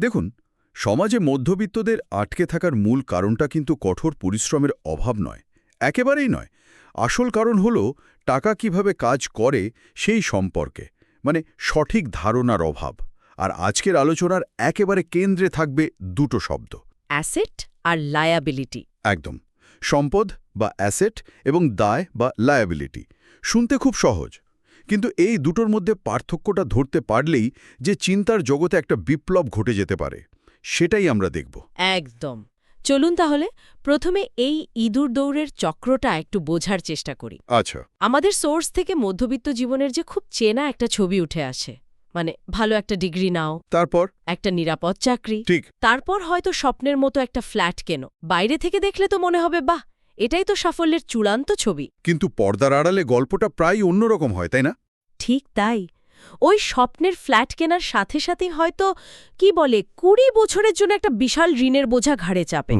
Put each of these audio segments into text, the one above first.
দেখুন সমাজে মধ্যবিত্তদের আটকে থাকার মূল কারণটা কিন্তু কঠোর পরিশ্রমের অভাব নয় একেবারেই নয়। আসল কারণ হল টাকা কীভাবে কাজ করে সেই সম্পর্কে মানে সঠিক ধারণার অভাব। আর আজকের আলোচনার একেবারে কেন্দ্রে থাকবে দুটো শব্দ। অ্যাসেট আর লায়াবিলিটি। একদম সম্পদ বা অ্যাসেট এবং দায় বা লায়াবিলিটি। শুনতে খুব সহজ। কিন্তু এই দুটোর মধ্যে পার্থক্যটা ধরতে পারলেই যে চিন্তার জগতে একটা বিপ্লব ঘটে যেতে পারে সেটাই আমরা দেখব। একদম। চলুন তাহলে প্রথমে এই ইঁদুর দৌড়ের চক্রটা একটু বোঝার চেষ্টা করি। আচ্ছা। আমাদের সোর্স থেকে মধ্যবিত্ত জীবনের যে খুব চেনা একটা ছবি উঠে আসে। মানে ভালো একটা ডিগ্রি নাও তারপর? একটা নিরাপদ চাকরি ঠিক। তারপর হয়তো স্বপ্নের মতো একটা ফ্ল্যাট কেনো। বাইরে থেকে দেখলে তো মনে হবে বাহ এটাই তো সাফল্যের চূড়ান্ত ছবি। কিন্তু পর্দার আড়ালে গল্পটা প্রায় অন্যরকম হয় তাই না? ঠিক তাই। ওই স্বপ্নের ফ্ল্যাট কেনার সাথে সাথে হয়তো কি বলে কুড়ি বছরের জন্য একটা বিশাল ঋণের বোঝা ঘাড়ে চাপে।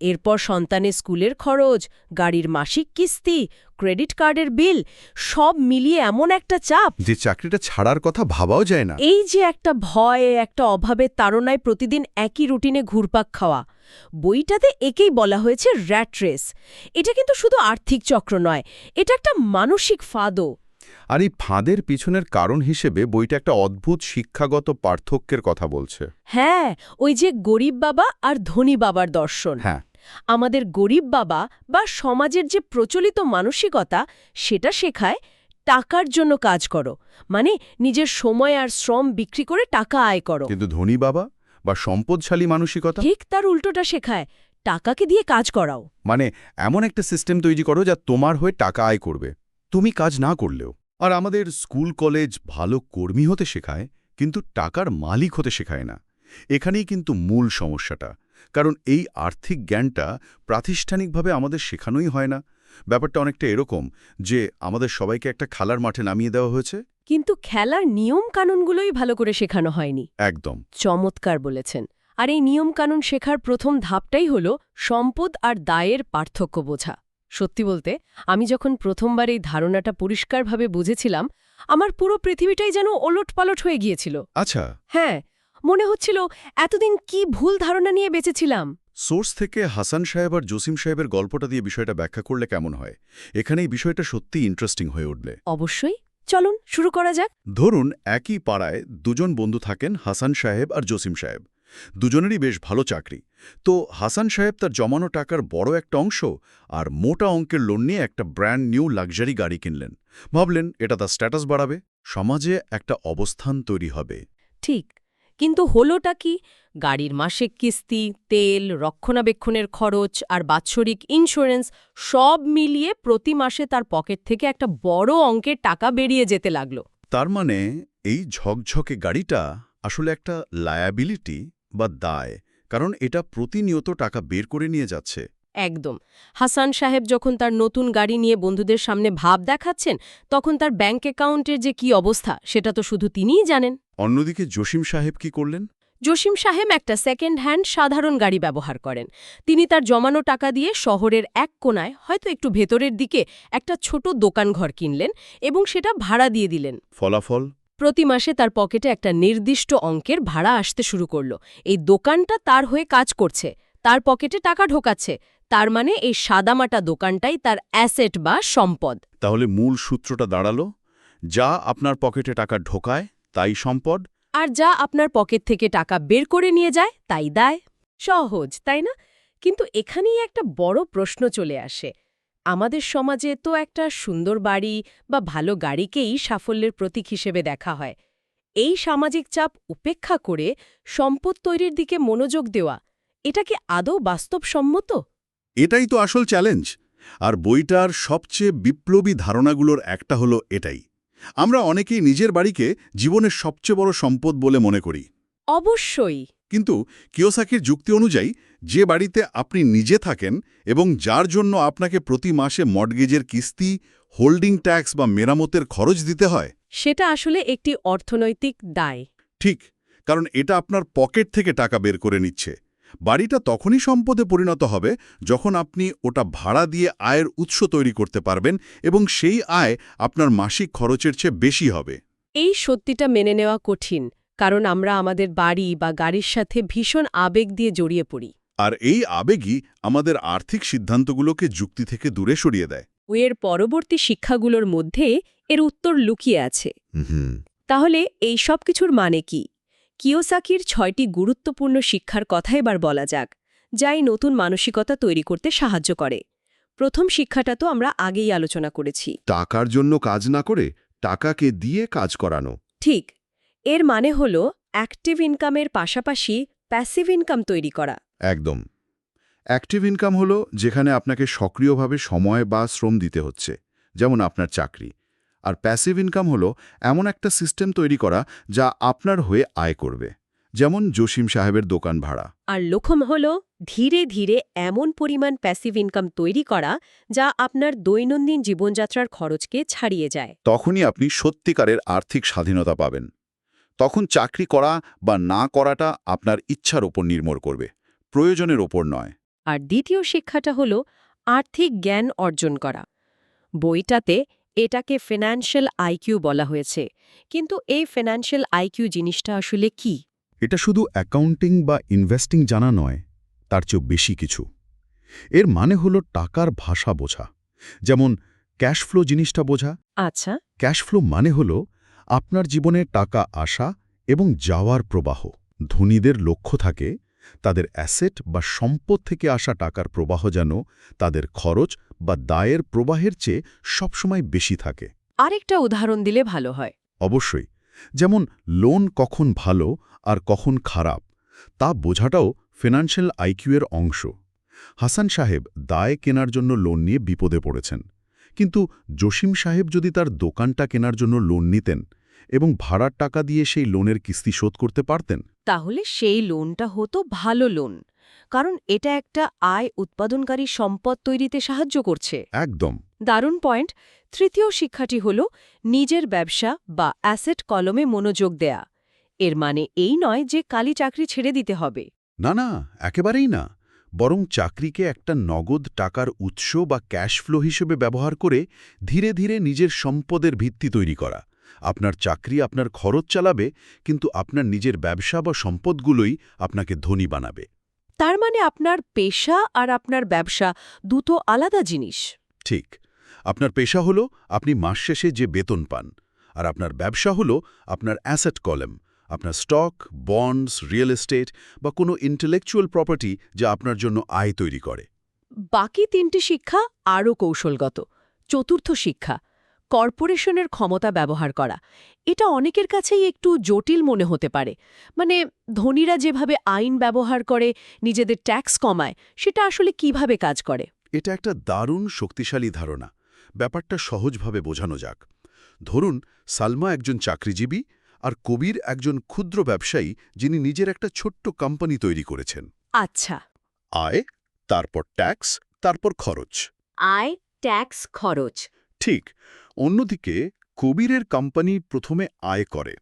এরপর সন্তানের স্কুলের খরচ গাড়ির মাসিক কিস্তি ক্রেডিট কার্ডের বিল সব মিলিয়ে এমন একটা চাপ। যে চাকরিটা ছাড়ার কথা ভাবাও যায় না। এই যে একটা ভয় একটা অভাবের তাড়নায় প্রতিদিন একই রুটিনে ঘুরপাক খাওয়া বইটাতে একেই বলা হয়েছে র্যাট রেস। এটা কিন্তু শুধু আর্থিক চক্র নয় এটা একটা মানসিক ফাঁদও। আর এই ফাঁদের পিছনের কারণ হিসেবে বইটা একটা অদ্ভুত শিক্ষাগত পার্থক্যের কথা বলছে। হ্যাঁ ওই যে গরিব বাবা আর ধনী বাবার দর্শন। হ্যাঁ। আমাদের গরিব বাবা বা সমাজের যে প্রচলিত মানসিকতা সেটা শেখায় টাকার জন্য কাজ করো। মানে নিজের সময় আর শ্রম বিক্রি করে টাকা আয় করো। কিন্তু ধনী বাবা? বা সম্পদশালী মানসিকতা? ঠিক তার উল্টোটা শেখায় টাকাকে দিয়ে কাজ করাও। মানে এমন একটা সিস্টেম তৈরি করো যা তোমার হয়ে টাকা আয় করবে। তুমি কাজ না করলেও। আর আমাদের স্কুল কলেজ ভালো কর্মী হতে শেখায় কিন্তু টাকার মালিক হতে শেখায় না। এখানেই কিন্তু মূল সমস্যাটা। কারণ এই আর্থিক জ্ঞানটা প্রাতিষ্ঠানিকভাবে আমাদের শেখানোই হয় না। ব্যাপারটা অনেকটা এরকম যে আমাদের সবাইকে একটা খেলার মাঠে নামিয়ে দেওয়া হয়েছে। কিন্তু খেলার নিয়ম কানুনগুলোই ভালো করে শেখানো হয়নি। একদম। চমৎকার বলেছেন। আর এই নিয়মকানুন শেখার প্রথম ধাপটাই হল সম্পদ আর দায়ের পার্থক্য বোঝা। সত্যি বলতে আমি যখন প্রথমবার এই ধারণাটা পরিষ্কারভাবে বুঝেছিলাম আমার পুরো পৃথিবীটাই যেন ওলটপালট হয়ে গিয়েছিল। আচ্ছা। হ্যাঁ মনে হচ্ছিল এতদিন কি ভুল ধারণা নিয়ে বেঁচেছিলাম? সোর্স থেকে হাসান সাহেব আর জসিম সাহেবের গল্পটা দিয়ে বিষয়টা ব্যাখ্যা করলে কেমন হয়? এখানে এই বিষয়টা সত্যিই ইন্টারেস্টিং হয়ে উঠবে অবশ্যই। চলুন শুরু করা যাক। ধরুন একই পাড়ায় দুজন বন্ধু থাকেন হাসান সাহেব আর জসিম সাহেব। দুজনেরই বেশ ভালো চাকরি। তো হাসান সাহেব তার জমানো টাকার বড় একটা অংশ আর মোটা অঙ্কের লোন নিয়ে একটা ব্র্যান্ড নিউ লাক্সারি গাড়ি কিনলেন। ভাবলেন এটা তার স্ট্যাটাস বাড়াবে। সমাজে একটা অবস্থান তৈরি হবে। ঠিক। কিন্তু হলোটা কি? গাড়ির মাসিক কিস্তি, তেল, রক্ষণাবেক্ষণের খরচ আর বাৎসরিক ইন্স্যুরেন্স সব মিলিয়ে প্রতি মাসে তার পকেট থেকে একটা বড় অঙ্কের টাকা বেরিয়ে যেতে লাগল। তার মানে এই ঝকঝকে গাড়িটা আসলে একটা লায়াবিলিটি বা দায়, কারণ এটা প্রতিনিয়ত টাকা বের করে নিয়ে যাচ্ছে। একদম। হাসান সাহেব যখন তার নতুন গাড়ি নিয়ে বন্ধুদের সামনে ভাব দেখাচ্ছেন তখন তার ব্যাংক অ্যাকাউন্টের যে কি অবস্থা সেটা তো শুধু তিনিই জানেন। অন্যদিকে জসিম সাহেব কি করলেন? জসিম সাহেব একটা সেকেন্ড হ্যান্ড সাধারণ গাড়ি ব্যবহার করেন। তিনি তার জমানো টাকা দিয়ে শহরের এক কোনায় হয়তো একটু ভেতরের দিকে একটা ছোট দোকান ঘর কিনলেন এবং সেটা ভাড়া দিয়ে দিলেন। ফলাফল? প্রতি মাসে তার পকেটে একটা নির্দিষ্ট অঙ্কের ভাড়া আসতে শুরু করল। এই দোকানটা তার হয়ে কাজ করছে। তার পকেটে টাকা ঢোকাচ্ছে। তার মানে এই সাদামাটা দোকানটাই তার অ্যাসেট বা সম্পদ। তাহলে মূল সূত্রটা দাঁড়াল যা আপনার পকেটে টাকা ঢোকায় তাই সম্পদ। আর যা আপনার পকেট থেকে টাকা বের করে নিয়ে যায় তাই দায়। সহজ তাই না? কিন্তু এখানেই একটা বড় প্রশ্ন চলে আসে। আমাদের সমাজে তো একটা সুন্দর বাড়ি বা ভালো গাড়িকেই সাফল্যের প্রতীক হিসেবে দেখা হয়। এই সামাজিক চাপ উপেক্ষা করে সম্পদ তৈরির দিকে মনোযোগ দেওয়া এটা কি আদৌ বাস্তবসম্মত? এটাই তো আসল চ্যালেঞ্জ। আর বইটার সবচেয়ে বিপ্লবী ধারণাগুলোর একটা হলো এটাই। আমরা অনেকেই নিজের বাড়িকে জীবনের সবচেয়ে বড় সম্পদ বলে মনে করি। অবশ্যই। কিন্তু কিওসাকির যুক্তি অনুযায়ী যে বাড়িতে আপনি নিজে থাকেন এবং যার জন্য আপনাকে প্রতি মাসে মর্টগেজের কিস্তি হোল্ডিং ট্যাক্স বা মেরামতের খরচ দিতে হয়। সেটা আসলে একটি অর্থনৈতিক দায়। ঠিক কারণ এটা আপনার পকেট থেকে টাকা বের করে নিচ্ছে। বাড়িটা তখনই সম্পদে পরিণত হবে যখন আপনি ওটা ভাড়া দিয়ে আয়ের উৎস তৈরি করতে পারবেন এবং সেই আয় আপনার মাসিক খরচের চেয়ে বেশি হবে। এই সত্যিটা মেনে নেওয়া কঠিন কারণ আমরা আমাদের বাড়ি বা গাড়ির সাথে ভীষণ আবেগ দিয়ে জড়িয়ে পড়ি। আর এই আবেগই আমাদের আর্থিক সিদ্ধান্তগুলোকে যুক্তি থেকে দূরে সরিয়ে দেয়। এর পরবর্তী শিক্ষাগুলোর মধ্যে এর উত্তর লুকিয়ে আছে। তাহলে এই সব কিছুর মানে কি? কিওসাকির ছয়টি গুরুত্বপূর্ণ শিক্ষার কথা এবার বলা যাক যা এই নতুন মানসিকতা তৈরি করতে সাহায্য করে। প্রথম শিক্ষাটা তো আমরা আগেই আলোচনা করেছি। টাকার জন্য কাজ না করে টাকাকে দিয়ে কাজ করানো। ঠিক এর মানে হল অ্যাক্টিভ ইনকামের পাশাপাশি প্যাসিভ ইনকাম তৈরি করা। একদম। অ্যাক্টিভ ইনকাম হলো যেখানে আপনাকে সক্রিয়ভাবে সময় বা শ্রম দিতে হচ্ছে যেমন আপনার চাকরি। আর প্যাসিভ ইনকাম হলো এমন একটা সিস্টেম তৈরি করা যা আপনার হয়ে আয় করবে। যেমন জসিম সাহেবের দোকান ভাড়া। আর লক্ষ্য হল ধীরে ধীরে এমন পরিমাণ প্যাসিভ ইনকাম তৈরি করা যা আপনার দৈনন্দিন জীবনযাত্রার খরচকে ছাড়িয়ে যায়। তখনই আপনি সত্যিকারের আর্থিক স্বাধীনতা পাবেন। তখন চাকরি করা বা না করাটা আপনার ইচ্ছার ওপর নির্ভর করবে প্রয়োজনের ওপর নয়। আর দ্বিতীয় শিক্ষাটা হল আর্থিক জ্ঞান অর্জন করা। বইটাতে এটাকে ফিনান্সিয়াল আইকিউ বলা হয়েছে। কিন্তু এই ফিনান্সিয়াল আইকিউ জিনিসটা আসলে কি? এটা শুধু অ্যাকাউন্টিং বা ইনভেস্টিং জানা নয় তার চেয়েও বেশি কিছু। এর মানে হলো টাকার ভাষা বোঝা যেমন ক্যাশ ফ্লো জিনিসটা বোঝা। আচ্ছা। ক্যাশ ফ্লো মানে হল আপনার জীবনে টাকা আসা এবং যাওয়ার প্রবাহ ধনীদের লক্ষ্য থাকে তাদের অ্যাসেট বা সম্পদ থেকে আসা টাকার প্রবাহ যেন তাদের খরচ বা দায়ের প্রবাহের চেয়ে সবসময় বেশি থাকে। আরেকটা উদাহরণ দিলে ভালো হয়। অবশ্যই যেমন লোন কখন ভালো আর কখন খারাপ তা বোঝাটাও ফিনান্সিয়াল আইকিউয়ের অংশ। হাসান সাহেব দায় কেনার জন্য লোন নিয়ে বিপদে পড়েছেন। কিন্তু জসিম সাহেব যদি তার দোকানটা কেনার জন্য লোন নিতেন এবং ভাড়ার টাকা দিয়ে সেই লোনের কিস্তি শোধ করতে পারতেন? তাহলে সেই লোনটা হতো ভালো লোন কারণ এটা একটা আয় উৎপাদনকারী সম্পদ তৈরিতে সাহায্য করছে। একদম। দারুণ পয়েন্ট। তৃতীয় শিক্ষাটি হল নিজের ব্যবসা বা অ্যাসেট কলমে মনোযোগ দেয়া। এর মানে এই নয় যে কালি চাকরি ছেড়ে দিতে হবে। না না একেবারেই না। বরং চাকরিকে একটা নগদ টাকার উৎস বা ক্যাশ ফ্লো হিসেবে ব্যবহার করে ধীরে ধীরে নিজের সম্পদের ভিত্তি তৈরি করা। আপনার চাকরি আপনার খরচ চালাবে কিন্তু আপনার নিজের ব্যবসা বা সম্পদগুলোই আপনাকে ধনী বানাবে। তার মানে আপনার পেশা আর আপনার ব্যবসা দুটো আলাদা জিনিস। ঠিক। আপনার পেশা হলো আপনি মাস শেষে যে বেতন পান আর আপনার ব্যবসা হলো আপনার অ্যাসেট কলেম আপনার স্টক বন্ডস রিয়েল এস্টেট বা কোনো ইন্টেলেকচুয়াল প্রপার্টি যা আপনার জন্য আয় তৈরি করে। বাকি তিনটি শিক্ষা আরও কৌশলগত। চতুর্থ শিক্ষা কর্পোরেশনের ক্ষমতা ব্যবহার করা। এটা অনেকের কাছেই একটু জটিল মনে হতে পারে। মানে ধনীরা যেভাবে আইন ব্যবহার করে নিজেদের ট্যাক্স কমায় সেটা আসলে কীভাবে কাজ করে? এটা একটা দারুণ শক্তিশালী ধারণা। ব্যাপারটা সহজভাবে বোঝানো যাক। ধরুন সালমা একজন চাকরিজীবী আর কবির একজন ক্ষুদ্র ব্যবসায়ী যিনি নিজের একটা ছোট্ট কোম্পানি তৈরি করেছেন। আচ্ছা। আয় তারপর ট্যাক্স তারপর খরচ। আয় ট্যাক্স খরচ। ঠিক। অন্যদিকে, কবিরের কোম্পানি প্রথমে আয় করে।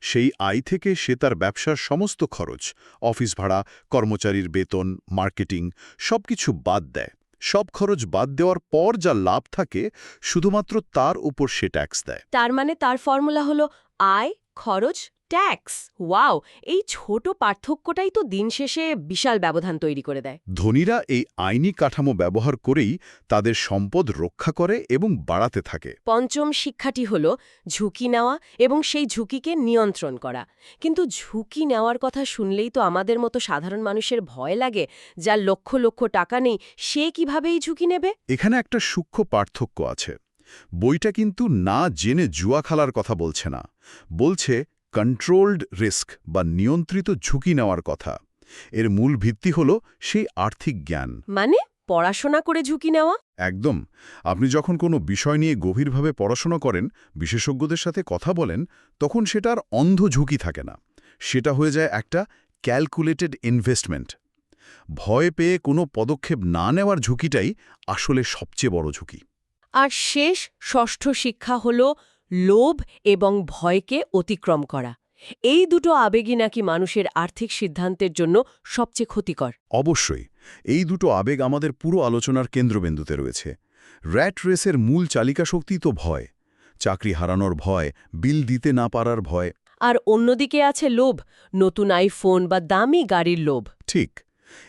সেই আয় থেকে সে তার ব্যবসার সমস্ত খরচ, অফিস ভাড়া, কর্মচারীর বেতন, মার্কেটিং সব কিছু বাদ দেয়। সব খরচ বাদ দেওয়ার পর যা লাভ থাকে, শুধুমাত্র তার উপর সে ট্যাক্স দেয়। তার মানে তার ফর্মুলা হলো আয়, খরচ ট্যাক্স? ওয়াও এই ছোট পার্থক্যটাই তো দিন শেষে বিশাল ব্যবধান তৈরি করে দেয়। ধনীরা এই আইনি কাঠামো ব্যবহার করেই তাদের সম্পদ রক্ষা করে এবং বাড়াতে থাকে। পঞ্চম শিক্ষাটি হল ঝুঁকি নেওয়া এবং সেই ঝুঁকিকে নিয়ন্ত্রণ করা। কিন্তু ঝুঁকি নেওয়ার কথা শুনলেই তো আমাদের মতো সাধারণ মানুষের ভয় লাগে যার লক্ষ লক্ষ টাকা নেই সে কীভাবে এই ঝুঁকি নেবে? এখানে একটা সূক্ষ্ম পার্থক্য আছে। বইটা কিন্তু না জেনে জুয়া খেলার কথা বলছে না। বলছে কন্ট্রোলড রিস্ক বা নিয়ন্ত্রিত ঝুঁকি নেওয়ার কথা। এর মূল ভিত্তি হল সেই আর্থিক জ্ঞান। মানে পড়াশোনা করে ঝুঁকি নেওয়া? একদম। আপনি যখন কোনো বিষয় নিয়ে গভীরভাবে পড়াশোনা করেন বিশেষজ্ঞদের সাথে কথা বলেন তখন সেটার অন্ধ ঝুঁকি থাকে না। সেটা হয়ে যায় একটা ক্যালকুলেটেড ইনভেস্টমেন্ট ভয় পেয়ে কোনো পদক্ষেপ না নেওয়ার ঝুঁকিটাই আসলে সবচেয়ে বড় ঝুঁকি। আর শেষ ষষ্ঠ শিক্ষা হল লোভ এবং ভয়কে অতিক্রম করা। এই দুটো আবেগই নাকি মানুষের আর্থিক সিদ্ধান্তের জন্য সবচেয়ে ক্ষতিকর। অবশ্যই এই দুটো আবেগ আমাদের পুরো আলোচনার কেন্দ্রবিন্দুতে রয়েছে। র্যাট রেসের মূল চালিকা শক্তি তো ভয় চাকরি হারানোর ভয় বিল দিতে না পারার ভয়। আর অন্যদিকে আছে লোভ নতুন আইফোন বা দামি গাড়ির লোভ। ঠিক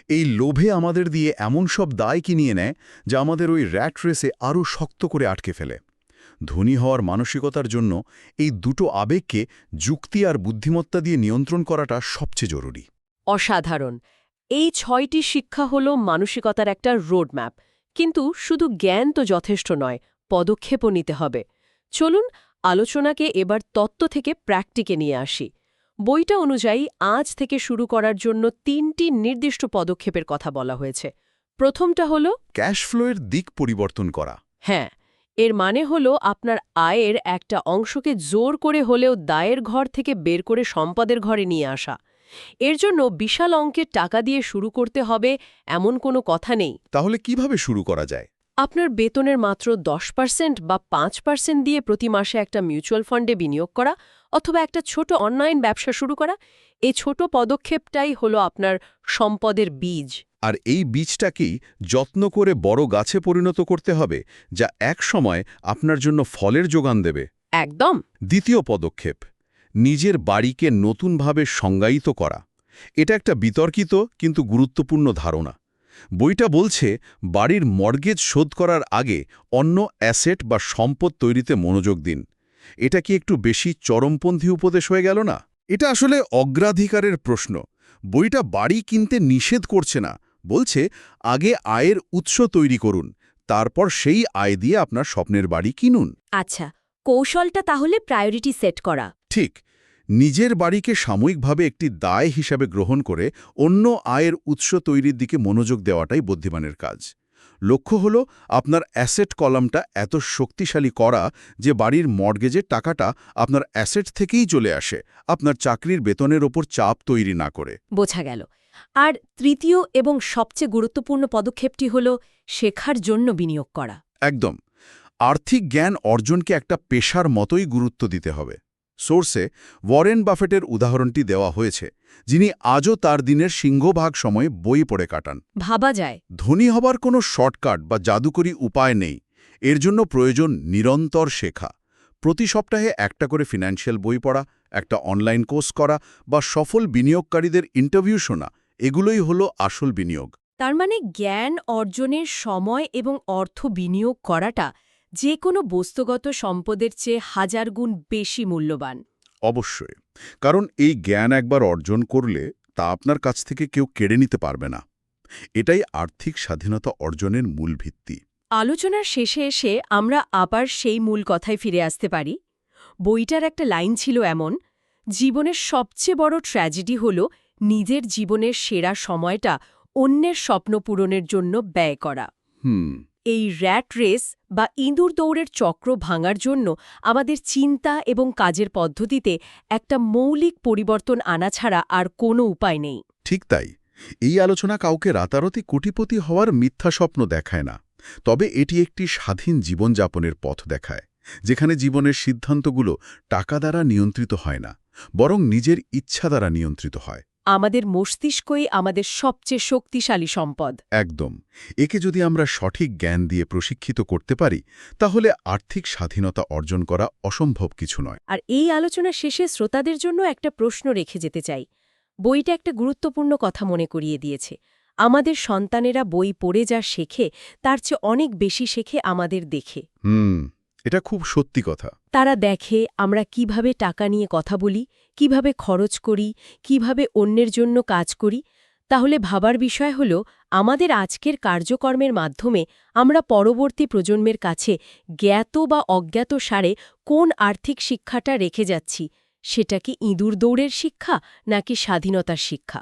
এই লোভে আমাদের দিয়ে এমন সব দায় কিনিয়ে নেয় যা আমাদের ওই র্যাট রেসে আরও শক্ত করে আটকে ফেলে। ধনী হওয়ার মানসিকতার জন্য এই দুটো আবেগকে যুক্তি আর বুদ্ধিমত্তা দিয়ে নিয়ন্ত্রণ করাটা সবচেয়ে জরুরি। অসাধারণ। এই ছয়টি শিক্ষা হল মানসিকতার একটা রোডম্যাপ। কিন্তু শুধু জ্ঞান তো যথেষ্ট নয় পদক্ষেপও নিতে হবে। চলুন আলোচনাকে এবার তত্ত্ব থেকে প্র্যাকটিকে নিয়ে আসি। বইটা অনুযায়ী আজ থেকে শুরু করার জন্য তিনটি নির্দিষ্ট পদক্ষেপের কথা বলা হয়েছে। প্রথমটা হল ক্যাশ ফ্লোয়ের দিক পরিবর্তন করা। হ্যাঁ এর মানে হল আপনার আয়ের একটা অংশকে জোর করে হলেও দায়ের ঘর থেকে বের করে সম্পদের ঘরে নিয়ে আসা। এর জন্য বিশাল অঙ্কের টাকা দিয়ে শুরু করতে হবে এমন কোনো কথা নেই। তাহলে কীভাবে শুরু করা যায়? আপনার বেতনের মাত্র দশ পার্সেন্ট বা পাঁচ পার্সেন্ট দিয়ে প্রতি মাসে একটা মিউচুয়াল ফান্ডে বিনিয়োগ করা অথবা একটা ছোট অনলাইন ব্যবসা শুরু করা। এই ছোট পদক্ষেপটাই হলো আপনার সম্পদের বীজ। আর এই বীজটাকেই যত্ন করে বড় গাছে পরিণত করতে হবে যা এক সময় আপনার জন্য ফলের যোগান দেবে। একদম। দ্বিতীয় পদক্ষেপ নিজের বাড়িকে নতুনভাবে সংজ্ঞায়িত করা। এটা একটা বিতর্কিত কিন্তু গুরুত্বপূর্ণ ধারণা। বইটা বলছে বাড়ির মর্গেজ শোধ করার আগে অন্য অ্যাসেট বা সম্পদ তৈরিতে মনোযোগ দিন। এটা কি একটু বেশি চরমপন্থী উপদেশ হয়ে গেল না? এটা আসলে অগ্রাধিকারের প্রশ্ন। বইটা বাড়ি কিনতে নিষেধ করছে না বলছে আগে আয়ের উৎস তৈরি করুন তারপর সেই আয় দিয়ে আপনার স্বপ্নের বাড়ি কিনুন। আচ্ছা কৌশলটা তাহলে প্রায়োরিটি সেট করা। ঠিক নিজের বাড়িকে সাময়িকভাবে একটি দায় হিসাবে গ্রহণ করে অন্য আয়ের উৎস তৈরির দিকে মনোযোগ দেওয়াটাই বুদ্ধিমানের কাজ। লক্ষ্য হল আপনার অ্যাসেট কলামটা এত শক্তিশালী করা যে বাড়ির মর্গেজের টাকাটা আপনার অ্যাসেট থেকেই চলে আসে আপনার চাকরির বেতনের ওপর চাপ তৈরি না করে। বোঝা গেল। আর তৃতীয় এবং সবচেয়ে গুরুত্বপূর্ণ পদক্ষেপটি হল শেখার জন্য বিনিয়োগ করা। একদম। আর্থিক জ্ঞান অর্জনকে একটা পেশার মতোই গুরুত্ব দিতে হবে। সোর্সে ওয়ারেন বাফেটের উদাহরণটি দেওয়া হয়েছে যিনি আজও তার দিনের সিংহভাগ সময় বই পড়ে কাটান। ভাবা যায়। ধনী হবার কোনো শর্টকাট বা জাদুকরী উপায় নেই। এর জন্য প্রয়োজন নিরন্তর শেখা। প্রতি সপ্তাহে একটা করে ফিনান্সিয়াল বই পড়া একটা অনলাইন কোর্স করা বা সফল বিনিয়োগকারীদের ইন্টারভিউ শোনা এগুলোই হলো আসল বিনিয়োগ। তার মানে জ্ঞান অর্জনের সময় এবং অর্থ বিনিয়োগ করাটা যে কোনো বস্তুগত সম্পদের চেয়ে হাজার গুণ বেশি মূল্যবান। অবশ্যই কারণ এই জ্ঞান একবার অর্জন করলে তা আপনার কাছ থেকে কেউ কেড়ে নিতে পারবে না। এটাই আর্থিক স্বাধীনতা অর্জনের মূল ভিত্তি। আলোচনার শেষে এসে আমরা আবার সেই মূল কথায় ফিরে আসতে পারি। বইটার একটা লাইন ছিল এমন জীবনের সবচেয়ে বড় ট্র্যাজেডি হল নিজের জীবনের সেরা সময়টা অন্যের স্বপ্ন পূরণের জন্য ব্যয় করা। হুম। এই র্যাট রেস বা ইঁদুর দৌড়ের চক্র ভাঙার জন্য আমাদের চিন্তা এবং কাজের পদ্ধতিতে একটা মৌলিক পরিবর্তন আনা ছাড়া আর কোনো উপায় নেই। ঠিক তাই। এই আলোচনা কাউকে রাতারাতি কোটিপতি হওয়ার মিথ্যা স্বপ্ন দেখায় না। তবে এটি একটি স্বাধীন জীবনযাপনের পথ দেখায় যেখানে জীবনের সিদ্ধান্তগুলো টাকা দ্বারা নিয়ন্ত্রিত হয় না বরং নিজের ইচ্ছা দ্বারা নিয়ন্ত্রিত হয়। আমাদের মস্তিষ্কই আমাদের সবচেয়ে শক্তিশালী সম্পদ। একদম। একে যদি আমরা সঠিক জ্ঞান দিয়ে প্রশিক্ষিত করতে পারি তাহলে আর্থিক স্বাধীনতা অর্জন করা অসম্ভব কিছু নয়। আর এই আলোচনা শেষে শ্রোতাদের জন্য একটা প্রশ্ন রেখে যেতে চাই। বইটা একটা গুরুত্বপূর্ণ কথা মনে করিয়ে দিয়েছে। আমাদের সন্তানেরা বই পড়ে যা শেখে তার চেয়ে অনেক বেশি শেখে আমাদের দেখে। হুম এটা খুব সত্যি কথা। তারা দেখে আমরা কীভাবে টাকা নিয়ে কথা বলি কীভাবে খরচ করি, কীভাবে অন্যের জন্য কাজ করি, তাহলে ভাবার বিষয় হল আমাদের আজকের কার্যকর্মের মাধ্যমে আমরা পরবর্তী প্রজন্মের কাছে জ্ঞাত বা অজ্ঞাত সারে কোন আর্থিক শিক্ষাটা রেখে যাচ্ছি, সেটা কি ইঁদুর দৌড়ের শিক্ষা নাকি স্বাধীনতার শিক্ষা?